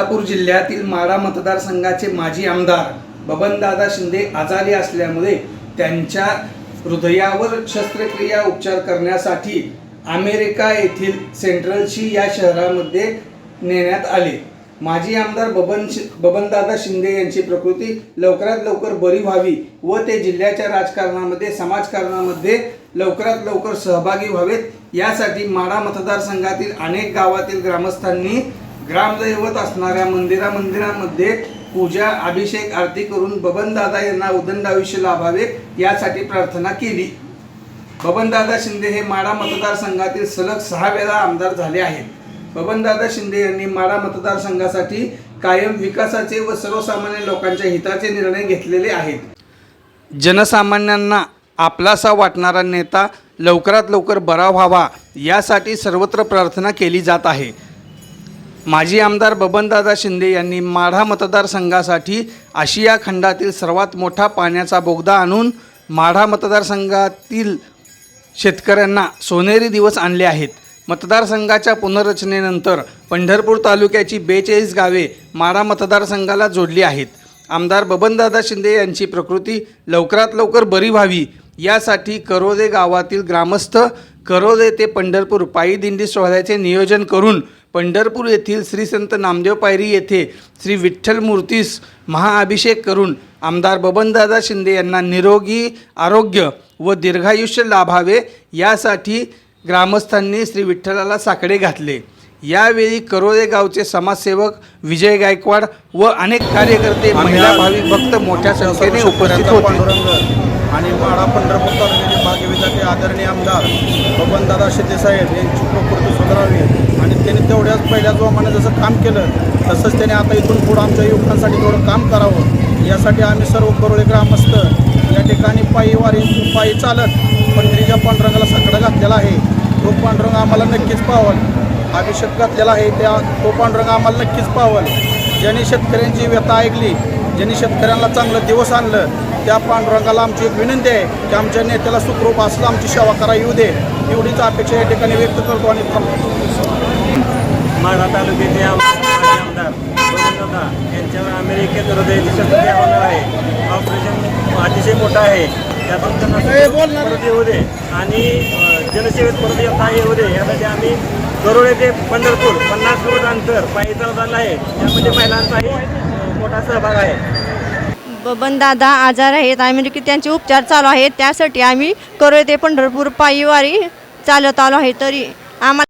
सोलापूर जिल्ह्यातील माडा मतदारसंघाचे माजी आमदार बबनदादा शिंदे आजारी असल्यामुळे त्यांच्या हृदयावर शस्त्रक्रिया उपचार करण्यासाठी अमेरिका येथील सेंट्रलशी या शहरामध्ये नेण्यात आले. माजी आमदार बबन शि बबनदादा शिंदे यांची प्रकृती लवकरात लवकर बरी व्हावी व ते जिल्ह्याच्या राजकारणामध्ये समाजकारणामध्ये लवकरात लवकर सहभागी व्हावेत. यासाठी माडा मतदारसंघातील अनेक गावातील ग्रामस्थांनी ग्रामदैवत असणाऱ्या मंदिरा मंदिरामध्ये पूजा अभिषेक आरती करून बबनदादा यांना उदंड आयुष्य लाभावे यासाठी प्रार्थना केली. बबनदादा शिंदे हे माडा मतदारसंघातील सलग सहा वेळा आमदार झाले आहेत. बबनदादा शिंदे यांनी माडा मतदारसंघासाठी कायम विकासाचे व सर्वसामान्य लोकांच्या हिताचे निर्णय घेतलेले आहेत. जनसामान्यांना आपलासा वाटणारा नेता लवकरात लवकर बरा व्हावा यासाठी सर्वत्र प्रार्थना केली जात आहे. माजी आमदार बबनदादा शिंदे यांनी माढा मतदारसंघासाठी आशिया खंडातील सर्वात मोठा पाण्याचा बोगदा आणून माढा मतदारसंघातील शेतकऱ्यांना सोनेरी दिवस आणले आहेत. मतदारसंघाच्या पुनर्रचनेनंतर पंढरपूर तालुक्याची बेचाळीस गावे माढा मतदारसंघाला जोडली आहेत. आमदार बबनदादा शिंदे यांची प्रकृती लवकरात लवकर बरी व्हावी यासाठी करोदे गावातील ग्रामस्थ करोदे ते पंढरपूर पायी दिंडी सोहळ्याचे नियोजन करून पंढरपूर येथील श्री संत नामदेव पायरी येथे श्री विठ्ठल मूर्तीस महाअभिषेक करून आमदार बबनदादा शिंदे यांना निरोगी आरोग्य व दीर्घायुष्य लाभावे यासाठी ग्रामस्थांनी श्री विठ्ठलाला साकडे घातले. यावेळी करोळे गावचे समाजसेवक विजय गायकवाड व अनेक कार्यकर्ते महिला भाविक भक्त मोठ्या संख्येने उपस्थित होते. आणि माळा पंढरपूर तालुक्याचे भाग्यविधाते आदरणीय आमदार बबनदादा शिंदेसाहेब यांची प्रकृती सुधारावी. आणि त्यांनी तेवढ्याच पहिल्या जोमाने जसं काम केलं तसंच त्याने आता इथून पुढं आमच्या युवकांसाठी थोडं काम करावं. यासाठी आम्ही सर्व करोळे ग्रामस्थ या ठिकाणी पायी वारी पायी चालत पंढरीच्या पांडुरंगाला सकडा घातलेला आहे तो पांडुरंग आम्हाला नक्कीच पावल अभिषेक घातलेला आहे त्या तो पांडुरंग आम्हाला नक्कीच पावल ज्यांनी शेतकऱ्यांची व्यथा ऐकली ज्यांनी शेतकऱ्यांना चांगलं दिवस आणलं त्या पांडुरंगाला आमची एक विनंती आहे की आमच्या नेत्याला सुखरूप असलं आमची सेवा करा येऊ दे. एवढीच अपेक्षा या ठिकाणी व्यक्त करतो आणि थांबतो. माढा तालुक्याचे आमदार गोविंददा यांच्यावर अमेरिकेत हृदयाची शस्त्रक्रिया होणार आहे. ऑपरेशन अतिशय मोठं आहे. त्यातून त्यांना परत येऊ दे. आणि जनसेवेत परत येता येऊ दे. यासाठी आम्ही करोडे ते पंढरपूर पन्नास किलोमीटर अंतर पायी चालत आहे. त्यामध्ये महिलांचाही मोठा सहभाग आहे. बबन दादा आजार आहेत. अमेरिकेत त्यांचे उपचार चालू आहेत. त्यासाठी आम्ही करोळे ते पंढरपूर पायीवारी चालत आलो आहे. तरी आम्हाला